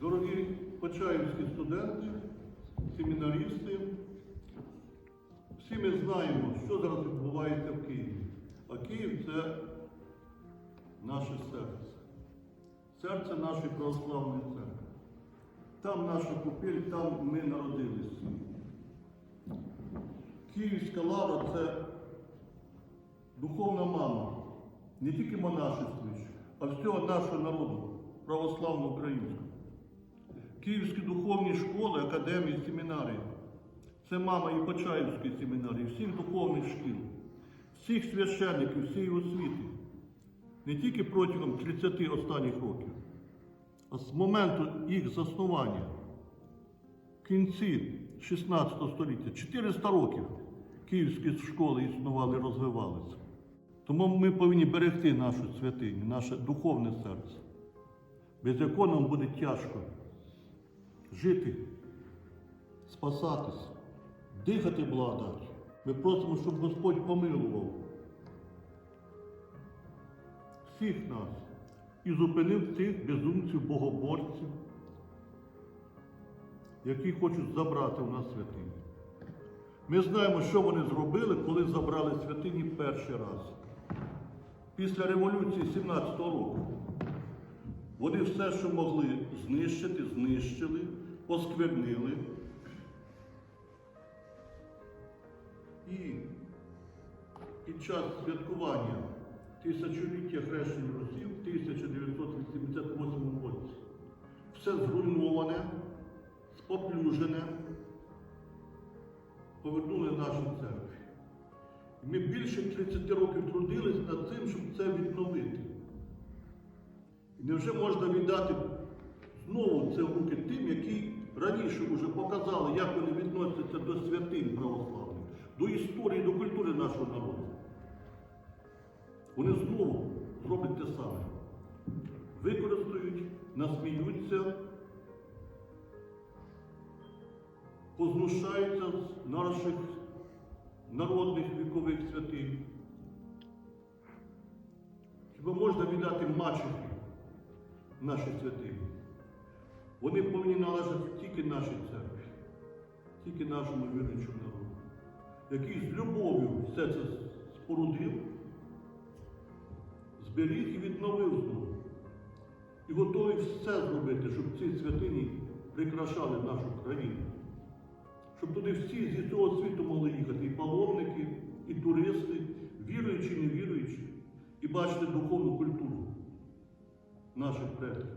Дорогі почаївські студенти, семінарісти, всі ми знаємо, що зараз відбувається в Києві. А Київ це наше серце. Серце нашої православної церкви. Там наша купіль, там ми народилися. Київська лавра це духовна мама не тільки монашества, а всього нашого народу, православного українського. Київські духовні школи, академії, семінарії. Це мама і Почаївської семінарії, всіх духовних шкіл, всіх священників, всієї освіти. Не тільки протягом 30 останніх років, а з моменту їх заснування в кінці 16 століття, 400 років київські школи існували, розвивалися. Тому ми повинні берегти нашу святиню, наше духовне серце, без якого нам буде тяжко жити, спасатись, дихати благодать. Ми просимо, щоб Господь помилував всіх нас і зупинив цих безумців, богоборців, які хочуть забрати у нас святині. Ми знаємо, що вони зробили, коли забрали святині перший раз. Після революції 17-го року. Вони все, що могли знищити, знищили, осквернили. І під час святкування тисячоліття хрещення Русі в 1988 році все зруйноване, споплюжене, повернули нашій церкві. Ми більше 30 років невже можна віддати знову це в руки тим, які раніше вже показали, як вони відносяться до святинь православних, до історії, до культури нашого народу. Вони знову зроблять те саме. Використають, насміються, познущаються з наших народних вікових святинь. Хіба можна віддати мачехи наші святині? Вони повинні належати тільки нашій церкві, тільки нашому віруючому народу, який з любов'ю все це спорудив, зберіг і відновив знову. І готовий все зробити, щоб ці святині прикрашали нашу країну. Щоб туди всі зі цього світу могли їхати, і паломники, і туристи, віруючі, і невіруючі, і бачити духовну культуру наших предків.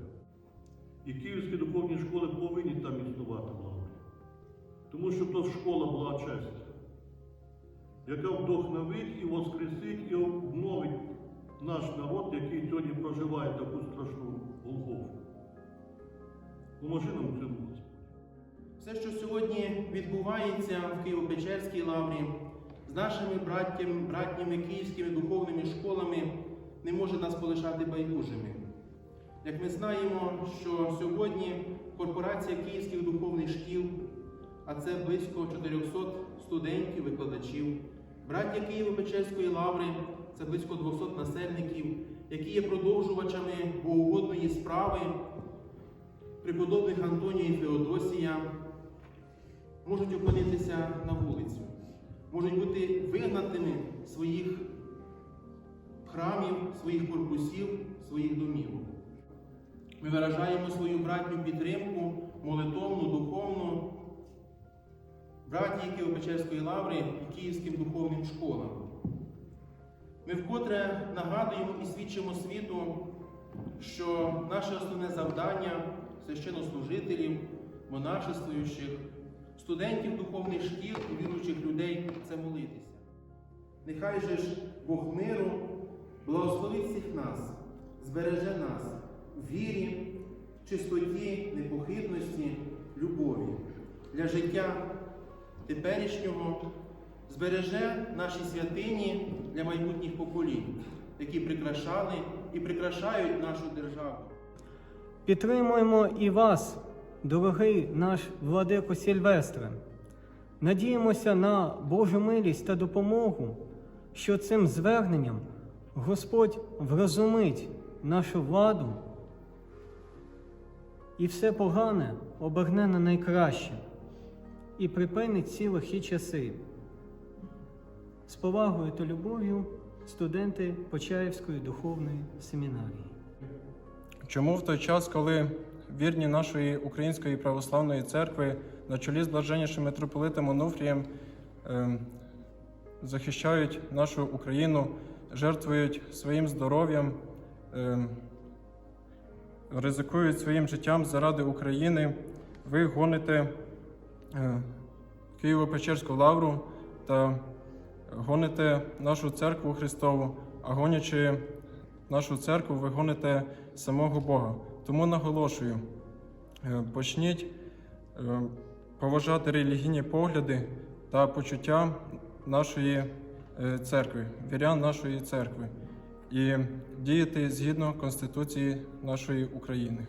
І київські духовні школи повинні там існувати в Тому що то школа була честь, яка вдохновить і воскресить, і обновить наш народ, який сьогодні проживає таку страшну Голгофу. Поможи нам в цьому. Все, що сьогодні відбувається в Києво-Печерській лаврі з нашими братніми київськими духовними школами, не може нас полишати байдужими. Як ми знаємо, що сьогодні корпорація київських духовних шкіл, а це близько 400 студентів, викладачів, браття Києво-Печерської лаври це близько 200 насельників, які є продовжувачами богоугодної справи преподобних Антонія і Феодосія можуть опинитися на вулицю, можуть бути вигнаними з своїх храмів, своїх корпусів, своїх домівок. Ми виражаємо свою братню підтримку, молитовну, духовну, браті Києво-Печерської лаври і Київським духовним школам. Ми вкотре нагадуємо і свідчимо світу, що наше основне завдання священнослужителів, монашествуючих, студентів духовних шкіл і віруючих людей це молитися. Нехай же ж Бог миру благословить всіх нас, збереже нас вірі, чистоті, непохитності, любові для життя теперішнього, збереже наші святині для майбутніх поколінь, які прикрашали і прикрашають нашу державу. Підтримуємо і вас, дорогий наш владико Сільвестре. Надіємося на Божу милість та допомогу, що цим зверненням Господь врозумить нашу владу і все погане оберне на найкраще, і припинить ці лихі часи. З повагою та любов'ю студенти Почаївської духовної семінарії. Чому в той час, коли вірні нашої Української православної церкви на чолі з блаженнішим митрополитом Онуфрієм ем, захищають нашу Україну, жертвують своїм здоров'ям, ем, ризикують своїм життям заради України, ви гоните е, Києво-Печерську лавру та гоните нашу церкву Христову, а гонячи нашу церкву, ви гоните самого Бога. Тому наголошую, е, почніть е, поважати релігійні погляди та почуття нашої церкви, вірян нашої церкви, і діяти згідно Конституції нашої України.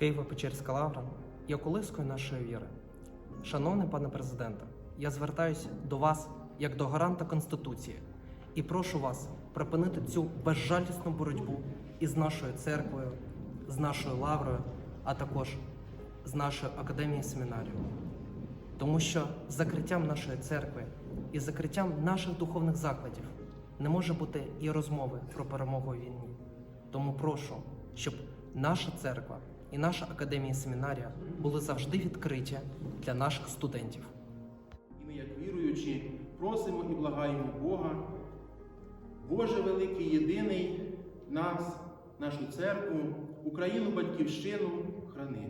Києво-Печерська лавра є колискою нашої віри. Шановний пане президенте, я звертаюся до вас як до гаранта Конституції і прошу вас припинити цю безжалісну боротьбу із нашою церквою, з нашою лаврою, а також з нашою академією семінарію. Тому що закриттям нашої церкви і закриттям наших духовних закладів не може бути і розмови про перемогу у війні. Тому прошу, щоб наша церква і наша академія семінарія були завжди відкриті для наших студентів. І ми, як віруючі, просимо і благаємо Бога, Боже великий, єдиний нас, нашу церкву, Україну, батьківщину, храни.